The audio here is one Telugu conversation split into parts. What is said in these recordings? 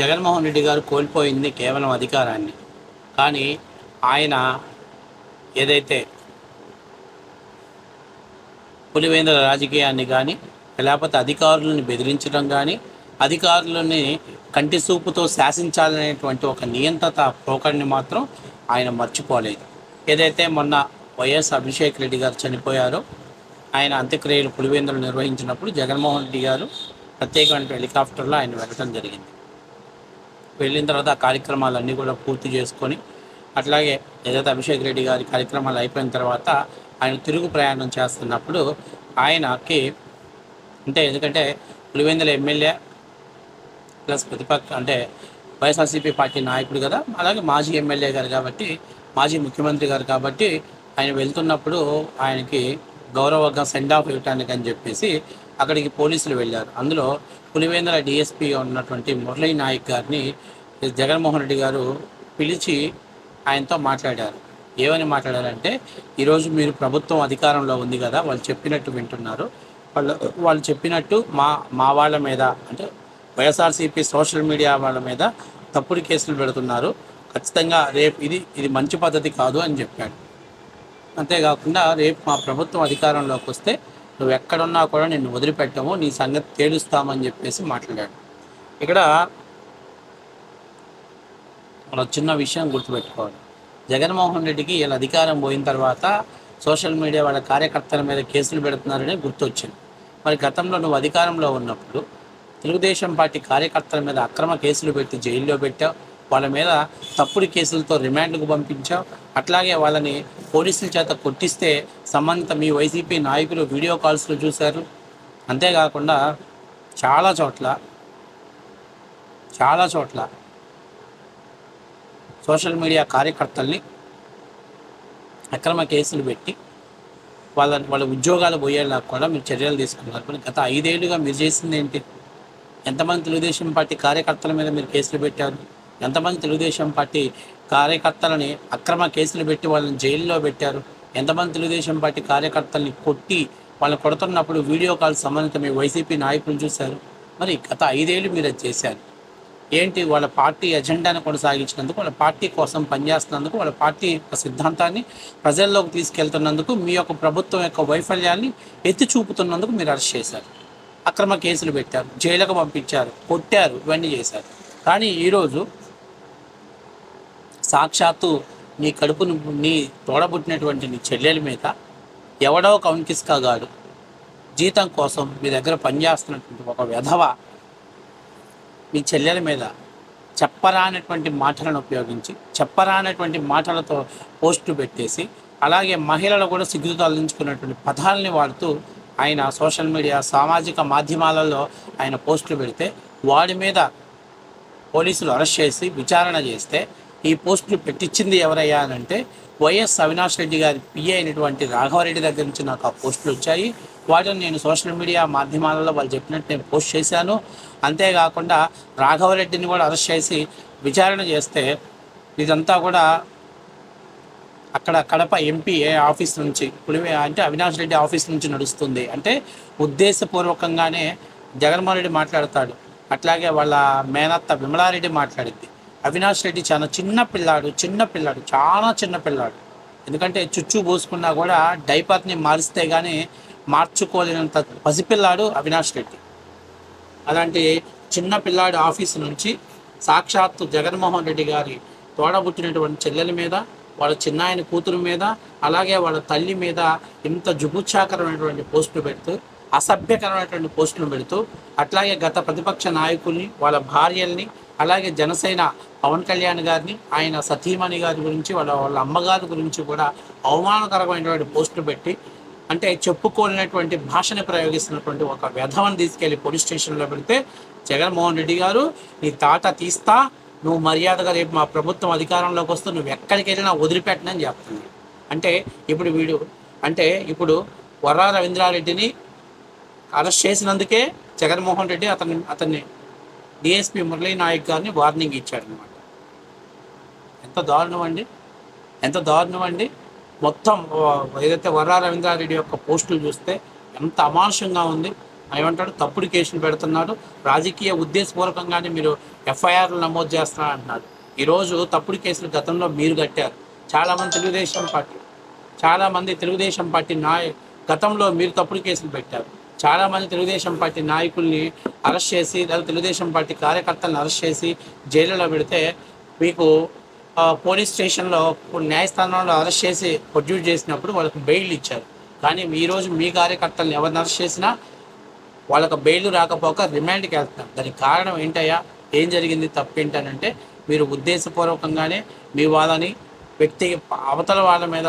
జగన్మోహన్ రెడ్డి గారు కోల్పోయింది కేవలం అధికారాన్ని. కానీ ఆయన ఏదైతే పులివేంద్ర రాజకీయాన్ని కానీ లేకపోతే అధికారులను బెదిరించడం కానీ అధికారులని కంటి చూపుతో శాసించాలనేటువంటి ఒక నియంత్రత పోకడిని మాత్రం ఆయన మర్చిపోలేదు. ఏదైతే మొన్న వైఎస్ అభిషేక్ రెడ్డి గారు చనిపోయారో ఆయన అంత్యక్రియలు పులివేందులు నిర్వహించినప్పుడు జగన్మోహన్ రెడ్డి గారు ప్రత్యేకమైన హెలికాప్టర్లో ఆయన వెళ్ళడం జరిగింది. వెళ్ళిన తర్వాత ఆ కార్యక్రమాలన్నీ కూడా పూర్తి చేసుకొని అట్లాగే ఏదైతే అభిషేక్ రెడ్డి గారి కార్యక్రమాలు అయిపోయిన తర్వాత ఆయన తిరుగు ప్రయాణం చేస్తున్నప్పుడు ఆయనకి అంటే ఎందుకంటే పులివెందుల ఎమ్మెల్యే ప్లస్ ప్రతిపక్ష అంటే వైఎస్ఆర్సీపీ పార్టీ నాయకుడు కదా అలాగే మాజీ ఎమ్మెల్యే గారు కాబట్టి మాజీ ముఖ్యమంత్రి గారు కాబట్టి ఆయన వెళ్తున్నప్పుడు ఆయనకి గౌరవంగా సెండ్ ఆఫ్ ఇవ్వటానికి అని చెప్పేసి అక్కడికి పోలీసులు వెళ్ళారు. అందులో పులివేంద్ర డిఎస్పీ ఉన్నటువంటి మురళీ నాయక్ గారిని జగన్మోహన్ రెడ్డి గారు పిలిచి ఆయనతో మాట్లాడారు. ఏమని మాట్లాడారంటే ఈరోజు మీరు ప్రభుత్వం అధికారంలో ఉంది కదా వాళ్ళు చెప్పినట్టు వింటున్నారు. వాళ్ళు వాళ్ళు చెప్పినట్టు మా మా వాళ్ళ మీద అంటే వైఎస్ఆర్సీపీ సోషల్ మీడియా వాళ్ళ మీద తప్పుడు కేసులు పెడుతున్నారు. ఖచ్చితంగా రేపు ఇది ఇది మంచి పద్ధతి కాదు అని చెప్పాడు. అంతేకాకుండా రేపు మా ప్రభుత్వం అధికారంలోకి వస్తే నువ్వు ఎక్కడున్నా కూడా నిన్ను వదిలిపెట్టము నీ సంగతి తేలుస్తామని చెప్పేసి మాట్లాడాడు. ఇక్కడ మన చిన్న విషయం గుర్తుపెట్టుకోవాలి. జగన్మోహన్ రెడ్డికి వీళ్ళ అధికారం పోయిన తర్వాత సోషల్ మీడియా వాళ్ళ కార్యకర్తల మీద కేసులు పెడుతున్నారనే గుర్తొచ్చింది. మరి గతంలో నువ్వు అధికారంలో ఉన్నప్పుడు తెలుగుదేశం పార్టీ కార్యకర్తల మీద అక్రమ కేసులు పెట్టి జైల్లో పెట్టావు వాళ్ళ మీద తప్పుడు కేసులతో రిమాండ్కు పంపించాం. అట్లాగే వాళ్ళని పోలీసుల చేత కొట్టిస్తే సంబంధిత మీ వైసీపీ నాయకులు వీడియో కాల్స్లో చూశారు. అంతేకాకుండా చాలా చోట్ల చాలా చోట్ల సోషల్ మీడియా కార్యకర్తల్ని అక్రమ కేసులు పెట్టి వాళ్ళ వాళ్ళ ఉద్యోగాలు పోయేలా కూడా మీరు చర్యలు తీసుకున్నారు. కానీ గత ఐదేళ్ళుగా మీరు చేసింది ఏంటి? ఎంతమంది తెలుగుదేశం పార్టీ కార్యకర్తల మీద మీరు కేసులు పెట్టారు? ఎంతమంది తెలుగుదేశం పార్టీ కార్యకర్తలని అక్రమ కేసులు పెట్టి వాళ్ళని జైల్లో పెట్టారు? ఎంతమంది తెలుగుదేశం పార్టీ కార్యకర్తల్ని కొట్టి వాళ్ళు కొడుతున్నప్పుడు వీడియో కాల్ సంబంధిత మీ వైసీపీ నాయకులు చూశారు? మరి గత ఐదేళ్ళు మీరు అది చేశారు. ఏంటి వాళ్ళ పార్టీ ఎజెండాను కొనసాగించినందుకు వాళ్ళ పార్టీ కోసం పనిచేస్తున్నందుకు వాళ్ళ పార్టీ యొక్క సిద్ధాంతాన్ని ప్రజల్లోకి తీసుకెళ్తున్నందుకు మీ యొక్క ప్రభుత్వం యొక్క వైఫల్యాన్ని ఎత్తి చూపుతున్నందుకు మీరు అరెస్ట్ చేశారు. అక్రమ కేసులు పెట్టారు జైలుకు పంపించారు కొట్టారు ఇవన్నీ చేశారు. కానీ ఈరోజు సాక్షాత్తు నీ కడుపును నీ తోడబుట్టినటువంటి నీ చెల్లెల మీద ఎవడో కౌన్కిస్కాగాడు జీతం కోసం మీ దగ్గర పనిచేస్తున్నటువంటి ఒక వెధవ మీ చెల్లెల మీద చెప్పరానటువంటి మాటలను ఉపయోగించి చెప్పరానటువంటి మాటలతో పోస్టులు పెట్టేసి అలాగే మహిళలు కూడా సిగ్గుతో తొలగించుకున్నటువంటి పదాలని వాడుతూ ఆయన సోషల్ మీడియా సామాజిక మాధ్యమాలలో ఆయన పోస్టులు పెడితే వాడి మీద పోలీసులు అరెస్ట్ చేసి విచారణ చేస్తే ఈ పోస్టులు పెట్టించింది ఎవరయ్యా అని అంటే వైఎస్ అవినాష్ రెడ్డి గారి పిఏ అయినటువంటి రాఘవరెడ్డి దగ్గర నుంచి నాకు ఆ పోస్టులు వచ్చాయి. వాటిని నేను సోషల్ మీడియా మాధ్యమాలలో వాళ్ళు చెప్పినట్టు నేను పోస్ట్ చేశాను. అంతేకాకుండా రాఘవరెడ్డిని కూడా అరెస్ట్ చేసి విచారణ చేస్తే ఇదంతా కూడా అక్కడ కడప ఎంపీ ఆఫీస్ నుంచి పులివే అంటే అవినాష్ రెడ్డి ఆఫీస్ నుంచి నడుస్తుంది. అంటే ఉద్దేశపూర్వకంగానే జగన్మోహన్ రెడ్డి మాట్లాడతాడు. అట్లాగే వాళ్ళ మేనత్త విమలారెడ్డి మాట్లాడింది అవినాష్ రెడ్డి చాలా చిన్న పిల్లాడు చిన్న పిల్లాడు చాలా చిన్న పిల్లాడు. ఎందుకంటే చుచ్చు పోసుకున్నా కూడా డైపర్ని మారిస్తే కానీ మార్చుకోలేనంత పసిపిల్లాడు అవినాష్ రెడ్డి. అలాంటి చిన్న పిల్లాడి ఆఫీస్ నుంచి సాక్షాత్తు జగన్మోహన్ రెడ్డి గారి తోడబుట్టినటువంటి చెల్లెల మీద వాళ్ళ చిన్నాయన కూతురు మీద అలాగే వాళ్ళ తల్లి మీద ఇంత జుగుచ్చాకరమైనటువంటి పోస్టులు పెడుతూ అసభ్యకరమైనటువంటి పోస్టులు పెడుతూ అట్లాగే గత ప్రతిపక్ష నాయకుల్ని వాళ్ళ భార్యల్ని అలాగే జనసేన పవన్ కళ్యాణ్ గారిని ఆయన సతీమణి గారి గురించి వాళ్ళ వాళ్ళ అమ్మగారి గురించి కూడా అవమానకరమైనటువంటి పోస్టులు పెట్టి అంటే చెప్పుకోలేనటువంటి భాషని ప్రయోగిస్తున్నటువంటి ఒక వ్యధవని తీసుకెళ్ళి పోలీస్ స్టేషన్లో పెడితే జగన్మోహన్ రెడ్డి గారు నీ తాట తీస్తా నువ్వు మర్యాదగా రేపు మా ప్రభుత్వం అధికారంలోకి వస్తే నువ్వు ఎక్కడికి వెళ్ళినా వదిలిపెట్టనని చెప్తుంది. అంటే ఇప్పుడు వీడు అంటే ఇప్పుడు వర్రా రవీంద్రారెడ్డిని అరెస్ట్ చేసినందుకే జగన్మోహన్ రెడ్డి అతన్ని అతన్ని డిఎస్పి మురళీ నాయక్ గారిని వార్నింగ్ ఇచ్చాడనమాట ఎంత దారుణం అండి? ఎంత దారుణం అండి? మొత్తం ఏదైతే వర్రా రవీంద్రారెడ్డి యొక్క పోస్టులు చూస్తే ఎంత అమానుషంగా ఉంది. ఏమంటాడు? తప్పుడు కేసులు పెడుతున్నాడు. రాజకీయ ఉద్దేశపూర్వకంగానే మీరు ఎఫ్ఐఆర్లు నమోదు చేస్తున్నారు అంటున్నారు ఈరోజు తప్పుడు కేసులు గతంలో మీరు కట్టారు. చాలామంది తెలుగుదేశం పార్టీ చాలామంది తెలుగుదేశం పార్టీ నాయ గతంలో మీరు తప్పుడు కేసులు పెట్టారు. చాలామంది తెలుగుదేశం పార్టీ నాయకుల్ని అరెస్ట్ చేసి లేదా తెలుగుదేశం పార్టీ కార్యకర్తలను అరెస్ట్ చేసి జైలులో పెడితే మీకు పోలీస్ స్టేషన్లో న్యాయస్థానంలో అరెస్ట్ చేసి ప్రొడ్యూస్ చేసినప్పుడు వాళ్ళకి బెయిల్ ఇచ్చారు. కానీ ఈరోజు మీ కార్యకర్తలను ఎవరిని అరెస్ట్ చేసినా వాళ్ళకు బెయిల్ రాకపోక రిమాండ్కి వెళ్తున్నారు. దానికి కారణం ఏంటయ్యా? ఏం జరిగింది? తప్పేంటనంటే మీరు ఉద్దేశపూర్వకంగానే మీ వాళ్ళని వ్యక్తి అవతల వాళ్ళ మీద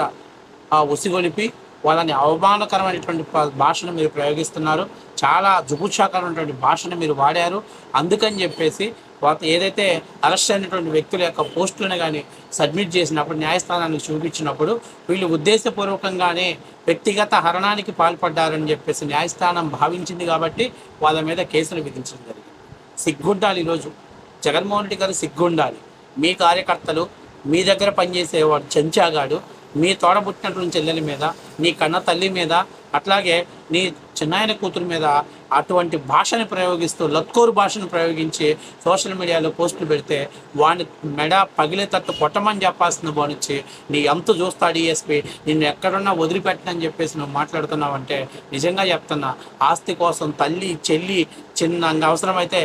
ఉసిగొలిపి వాళ్ళని అవమానకరమైనటువంటి భాషను మీరు ప్రయోగిస్తున్నారు. చాలా జుగుత్సాకరమైనటువంటి భాషను మీరు వాడారు. అందుకని చెప్పేసి వాళ్ళ ఏదైతే అరెస్ట్ అయినటువంటి వ్యక్తుల యొక్క పోస్టులను కానీ సబ్మిట్ చేసినప్పుడు న్యాయస్థానానికి చూపించినప్పుడు వీళ్ళు ఉద్దేశపూర్వకంగానే వ్యక్తిగత హరణానికి పాల్పడ్డారని చెప్పేసి న్యాయస్థానం భావించింది కాబట్టి వాళ్ళ మీద కేసులు విధించడం జరిగింది. సిగ్గుండాలి ఈరోజు జగన్మోహన్ రెడ్డి గారు సిగ్గుండాలి. మీ కార్యకర్తలు మీ దగ్గర పనిచేసేవాడు చెంచాగాడు. మీ తోడబుట్టినటువంటి చెల్లెల మీద నీ కన్న తల్లి మీద అట్లాగే నీ చిన్నాయన కూతురు మీద అటువంటి భాషను ప్రయోగిస్తూ లత్కోరు భాషను ప్రయోగించి సోషల్ మీడియాలో పోస్టులు పెడితే వాడిని మెడ పగిలేటట్టు కొట్టమని చెప్పాల్సిన బానిచ్చి నీ ఎంత చూస్తాడు డిఎస్పి నిన్ను ఎక్కడున్నా వదిలిపెట్టనని చెప్పేసి నువ్వు మాట్లాడుతున్నావంటే నిజంగా చెప్తున్నా. ఆస్తి కోసం తల్లి చెల్లి చిన్న అవసరమైతే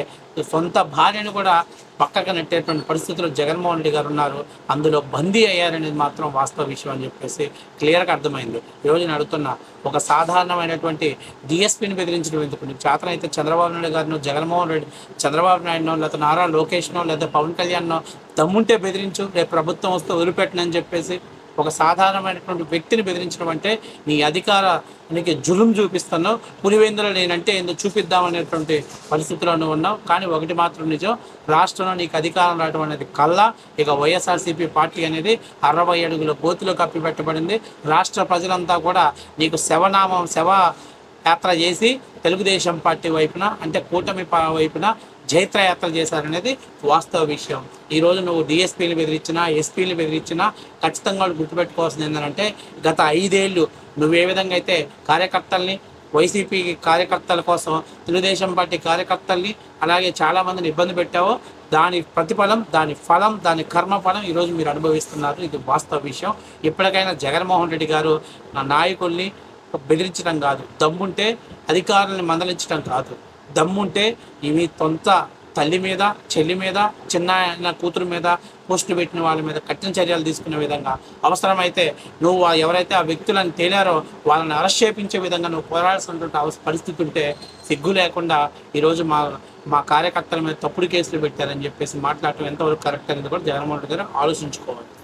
సొంత భార్యను కూడా పక్కకు నెట్టేటువంటి పరిస్థితుల్లో జగన్మోహన్ రెడ్డి గారు ఉన్నారు. అందులో బందీ అయ్యారనేది మాత్రం వాస్తవ విషయం అని చెప్పేసి క్లియర్గా అర్థమైంది. ఈరోజు నడుతున్న ఒక సాధారణమైనటువంటి డిఎస్పీని బెదిరించడం ఎందుకు? నీకు చేతన అయితే చంద్రబాబు నాయుడు గారిను జగన్మోహన్ రెడ్డి చంద్రబాబు నాయుడునో లేకపోతే నారా లోకేష్నో లేదా పవన్ కళ్యాణ్నో దమ్ముంటే బెదిరించు రేపు ప్రభుత్వం వస్తే వదిలిపెట్టనని చెప్పేసి ఒక సాధారణమైనటువంటి వ్యక్తిని బెదిరించడం అంటే నీ అధికారానికి జులుం చూపిస్తున్నావు. పులివెందులో నేనంటే ఏందో చూపిద్దామనేటువంటి పరిస్థితిలో నువ్వు ఉన్నావు. కానీ ఒకటి మాత్రం నిజం రాష్ట్రంలో నీకు అధికారం రావడం అనేది కల్లా. ఇక వైఎస్ఆర్సీపీ పార్టీ అనేది అరవై అడుగుల గోతిలో కప్పిపెట్టబడింది. రాష్ట్ర ప్రజలంతా కూడా నీకు శవనామం శవ యాత్ర చేసి తెలుగుదేశం పార్టీ వైపున అంటే కూటమి వైపున జైత్రయాత్ర చేశారనేది వాస్తవ విషయం. ఈ రోజు నువ్వు డిఎస్పీని బెదిరించినా ఎస్పీని బెదిరించినా ఖచ్చితంగా వాళ్ళు గుర్తుపెట్టుకోవాల్సింది ఏంటంటే గత ఐదేళ్ళు నువ్వు ఏ విధంగా అయితే కార్యకర్తల్ని వైసీపీ కార్యకర్తల కోసం తెలుగుదేశం పార్టీ కార్యకర్తల్ని అలాగే చాలా మందిని ఇబ్బంది పెట్టావో దాని ప్రతిఫలం దాని ఫలం దాని కర్మ ఫలం ఈరోజు మీరు అనుభవిస్తున్నారు. ఇది వాస్తవ విషయం. ఇప్పటికైనా జగన్మోహన్ రెడ్డి గారు నా నాయకుల్ని బెదిరించడం కాదు. దమ్ముంటే అధికారులను మందలించడం కాదు. దమ్ముంటే ఇవి తొంత తల్లి మీద చెల్లి మీద చిన్న కూతురు మీద పోస్టులు పెట్టిన వాళ్ళ మీద కఠిన చర్యలు తీసుకునే విధంగా అవసరమైతే నువ్వు ఎవరైతే ఆ వ్యక్తులను తేలారో వాళ్ళని అరెస్ట్ చేయించే విధంగా నువ్వు పోరాడాల్సినటువంటి అవసర పరిస్థితి ఉంటే సిగ్గు లేకుండా ఈరోజు మా మా కార్యకర్తల మీద తప్పుడు కేసులు పెట్టారని చెప్పేసి మాట్లాడటం ఎంతవరకు కరెక్ట్ అనేది కూడా జగన్మోహన్ రెడ్డి గారు ఆలోచించుకోవాలి.